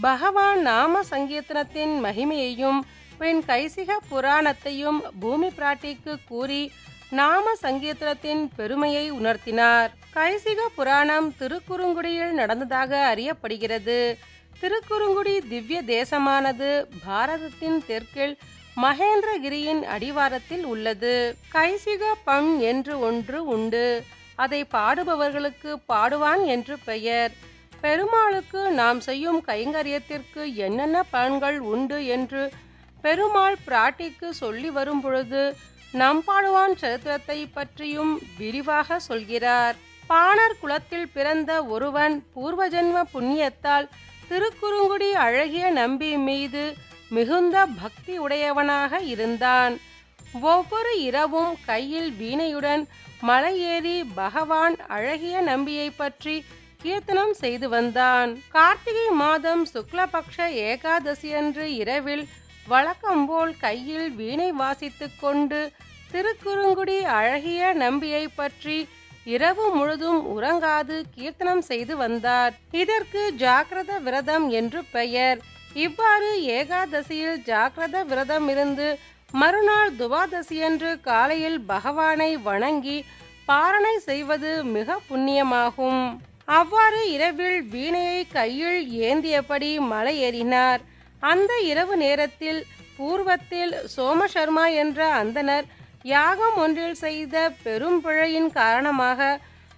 பகவான் நாம சங்கீர்த்தனத்தின் மகிமையையும் பின் கைசிக புராணத்தையும் பூமி பிராட்டிக்கு கூறி நாம சங்கீர்த்தனத்தின் பெருமையை உணர்த்தினார். கைசிக புராணம் திருக்குறுங்குடியில் நடந்ததாக அறியப்படுகிறது. திருக்குறுங்குடி திவ்ய தேசமானது பாரதத்தின் தெற்கில் மகேந்திரகிரியின் அடிவாரத்தில் உள்ளது. கைசிக பம் என்று ஒன்று உண்டு. அதை பாடுபவர்களுக்கு பாடுவான் என்று பெயர். பெருமாளுக்கு நாம் செய்யும் கைங்கரியத்திற்கு என்னென்ன பலன்கள் உண்டு என்று பெருமாள் பிராட்டிக்கு சொல்லி வரும் பொழுது நம்பாடுவான் சரித்திரத்தை பற்றியும் விரிவாக சொல்கிறார். பாணர் குலத்தில் பிறந்த ஒருவன் பூர்வஜென்ம புண்ணியத்தால் திருக்குறுங்குடி அழகிய நம்பி மீது மிகுந்த பக்தி உடையவனாக இருந்தான். ஒவ்வொரு இரவும் கையில் வீணையுடன் மலையேறி பகவான் அழகிய நம்பியை பற்றி கீர்த்தனம் செய்து வந்தான். கார்த்திகை மாதம் சுக்லபக்ஷ ஏகாதசியன்று இரவில் வழக்கம்போல் கையில் வீணை வாசித்து கொண்டு திருக்குறுங்குடி அழகிய நம்பியை பற்றி இரவு முழுதும் உறங்காது கீர்த்தனம் செய்து வந்தார். இதற்கு ஜாக்கிரத விரதம் என்று பெயர். இவ்வாறு ஏகாதசியில் ஜாக்கிரத விரதம் இருந்து மறுநாள் துவாதசியன்று காலையில் பகவானை வணங்கி பாரணை செய்வது மிக புண்ணியமாகும். அவ்வாறு இரவில் வீணையை கையில் ஏந்தியபடி மலை ஏறினார் அந்த இரவு நேரத்தில் பூர்வத்தில் சோமசர்மா என்ற அந்தனர் யாகம் ஒன்றில் செய்த பெரும் பிழையின் காரணமாக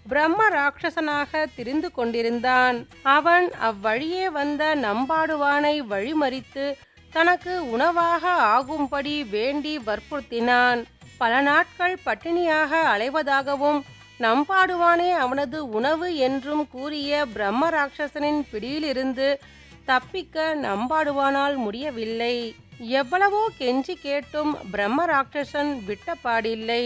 பிரம்ம ராட்சசனாக திரிந்து கொண்டிருந்தான். அவன் அவ்வழியே வந்த நம்பாடுவானை வழிமறித்து தனக்கு உணவாக ஆகும்படி வேண்டி வற்புறுத்தினான். பல நாட்கள் பட்டினியாக அலைவதாகவும் நம்பாடுவானே அவனது உணவு என்றும் கூறிய பிரம்ம ராட்சசனின் பிடியிலிருந்து தப்பிக்க நம்பாடுவானால் முடியவில்லை. எவ்வளவோ கெஞ்சி கேட்டும் பிரம்ம ராட்சசன் விட்டப்பாடில்லை.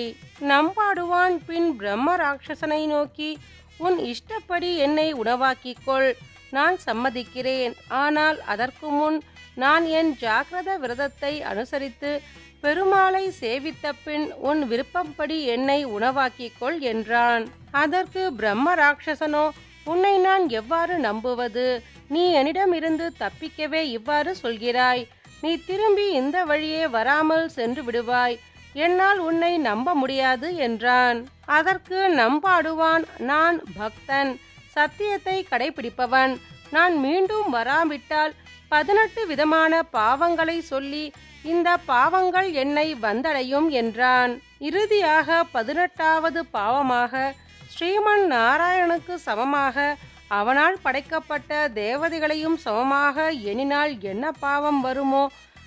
நம்பாடுவான் பின் பிரம்ம ராட்சசனை நோக்கி உன் இஷ்டப்படி என்னை உணவாக்கிக்கொள் நான் சம்மதிக்கிறேன். ஆனால் அதற்கு முன் நான் என் ஜாக்கிரத விரதத்தை அனுசரித்து பெருமாளை சேவித்த பின் உன் விருப்பப்படி என்னை உணவாக்கிக்கொள் என்றான். அதற்கு பிரம்ம ராட்சசனோ உன்னை நான் எவ்வாறு நம்புவது? நீ என்னிடமிருந்து தப்பிக்கவே இவ்வாறு சொல்கிறாய். நீ திரும்பி இந்த வழியே வராமல் சென்று விடுவாய். என்னால் உன்னை நம்ப முடியாது என்றான். அதற்கு நம்பாடுவான் நான் பக்தன். சத்தியத்தை கடைபிடிப்பவன். நான் மீண்டும் வராவிட்டால் பதினெட்டு விதமான பாவங்களை சொல்லி இந்த பாவங்கள் என்னை வந்தடையும் என்றான். இறுதியாக பதினெட்டாவது பாவமாக ஸ்ரீமன் நாராயணனுக்கு சமமாக அவனால் படைக்கப்பட்ட தேவதைகளையும் சமமாக எண்ணினால் என்ன பாவம் வருமோ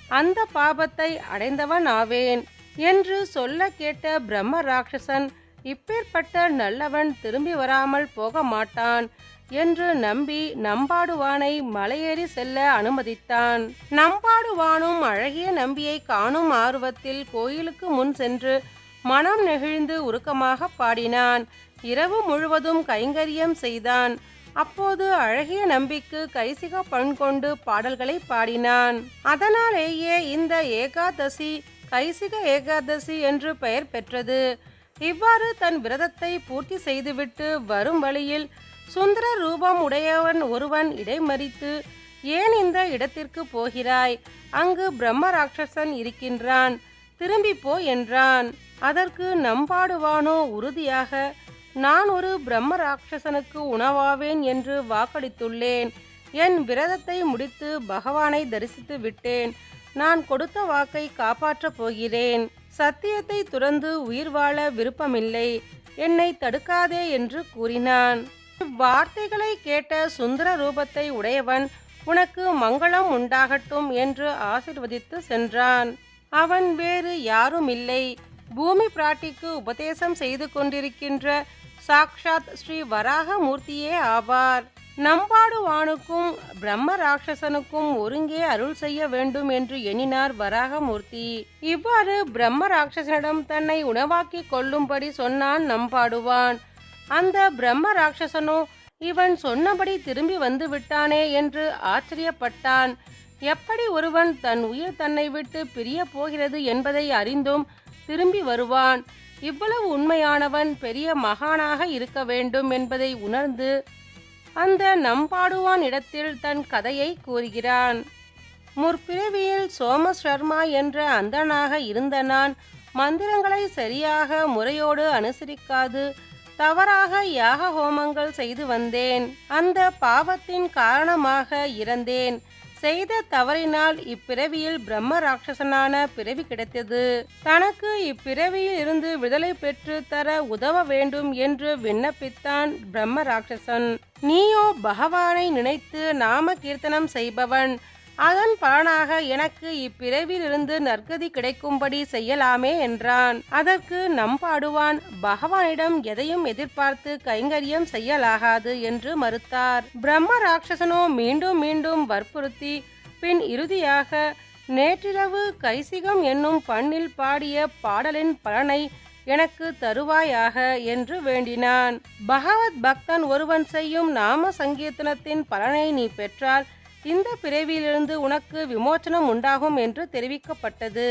அந்த பாபத்தை அடைந்தவன் ஆவேன் என்று சொல்ல கேட்ட பிரம்ம ராட்சசன் இப்பேற்பட்ட நல்லவன் திரும்பி வராமல் போக மாட்டான் என்று நம்பி நம்பாடுவானை மலையேறி செல்ல அனுமதித்தான். நம்பாடுவானும் அழகிய நம்பியை காணும் ஆர்வத்தில் கோயிலுக்கு முன் சென்று மனம் நெகிழ்ந்து உருக்கமாக பாடினான். இரவு முழுவதும் கைங்கரியம் செய்தான். அப்போது அழகிய நம்பிக்கு கைசிக பண் கொண்டு பாடல்களை பாடினான். அதனாலேயே இந்த ஏகாதசி கைசிக ஏகாதசி என்று பெயர் பெற்றது. இவ்வாறு தன் விரதத்தை பூர்த்தி செய்துவிட்டு வரும் வழியில் சுந்தர ரூபம் உடையவன் ஒருவன் இடைமறித்து ஏன் இந்த இடத்திற்கு போகிறாய்? அங்கு பிரம்ம ராட்சசன் இருக்கின்றான். திரும்பி போ என்றான். அதற்கு நம்பாடுவானோ உறுதியாக? நான் ஒரு பிரம்ம ராட்சசனுக்கு உணவாவேன் என்று வாக்களித்துள்ளேன். என் விரதத்தை முடித்து பகவானை தரிசித்து விட்டேன். நான் கொடுத்த வாக்கை காப்பாற்றப் போகிறேன். சத்தியத்தை துறந்து உயிர் வாழ விருப்பமில்லை. என்னை தடுக்காதே என்று கூறினான். இவ்வார்த்தைகளை கேட்ட சுந்தர ரூபத்தை உடையவன் உனக்கு மங்களம் உண்டாகட்டும் என்று ஆசிர்வதித்து சென்றான். அவன் வேறு யாரும் இல்லை பூமி பிராட்டிக்கு உபதேசம் செய்து கொண்டிருக்கின்ற சாக்ஷாத் ஸ்ரீ வராக மூர்த்தியே ஆவார். நம்பாடுவானுக்கும் பிரம்ம ராட்சசனுக்கும் ஒருங்கே அருள் செய்ய வேண்டும் என்று எண்ணினார் வராகமூர்த்தி. இவ்வாறு பிரம்ம ராட்சசனிடம் தன்னை உணவாக்கி கொள்ளும்படி சொன்னான் நம்பாடுவான். அந்த பிரம்ம ராட்சசனோ இவன் சொன்னபடி திரும்பி வந்து விட்டானே என்று ஆச்சரியப்பட்டான். எப்படி ஒருவன் தன் உயிர் தன்னை விட்டு பிரிய போகிறது என்பதை அறிந்தும் திரும்பி வருவான். இவ்வளவு உண்மையானவன் பெரிய மகானாக இருக்க வேண்டும் என்பதை உணர்ந்து அந்த நம்பாடுவான் இடத்தில் தன் கதையை கூறுகிறான். முற்பிறவியில் சோமசர்மா என்ற அந்தனாக இருந்த நான் மந்திரங்களை சரியாக முறையோடு அனுசரிக்காது தவறாக யாக ஹோமங்கள் செய்து வந்தேன். அந்த பாவத்தின் காரணமாக இறந்தேன். செய்த தவறினால் இப்பிறவியில் பிரம்ம ராட்சசனான பிறவி கிடைத்தது. தனக்கு இப்பிறவியில் இருந்து விடுதலை பெற்று தர உதவ வேண்டும் என்று விண்ணப்பித்தான் பிரம்ம ராட்சசன் நீயோ பகவானை நினைத்து நாம கீர்த்தனம் செய்பவன். அதன் பலனாக எனக்கு இப்பிறவிலிருந்து நற்கதி கிடைக்கும்படி செய்யலாமே என்றான். அதற்கு நம்பாடுவான் பகவானிடம் எதையும் எதிர்பார்த்து கைங்கரியம் செய்யலாகாது என்று மறுத்தார். பிரம்ம ராட்சசனோ மீண்டும் மீண்டும் வற்புறுத்தி பின் இறுதியாக நேற்றிரவு கைசிகம் என்னும் பண்ணில் பாடிய பாடலின் பலனை எனக்கு தருவாயாக என்று வேண்டினான். பகவத் பக்தன் ஒருவன் செய்யும் நாம சங்கீர்த்தனத்தின் பலனை நீ பெற்றால் இந்த பிறவியிலிருந்து உனக்கு விமோச்சனம் உண்டாகும் என்று தெரிவிக்கப்பட்டது.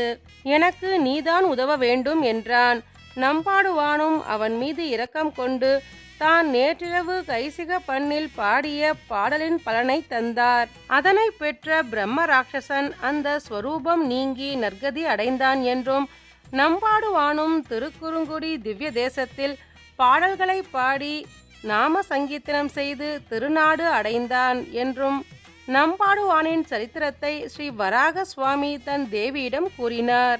எனக்கு நீதான் உதவ வேண்டும் என்றான். நம்பாடுவானும் அவன் மீது இரக்கம் கொண்டு தான் நேற்றிரவு கைசிக பண்ணில் பாடிய பாடலின் பலனை தந்தார். அதனை பெற்ற பிரம்ம ராட்சசன் அந்த ஸ்வரூபம் நீங்கி நற்கதி அடைந்தான் என்றும் நம்பாடுவானும் திருக்குறுங்குடி திவ்ய தேசத்தில் பாடல்களை பாடி நாம சங்கீதனம் செய்து திருநாடு அடைந்தான் என்றும் நம்பாடுவானின் சரித்திரத்தை ஸ்ரீ வராக சுவாமி தன் தேவியிடம் கூறினார்.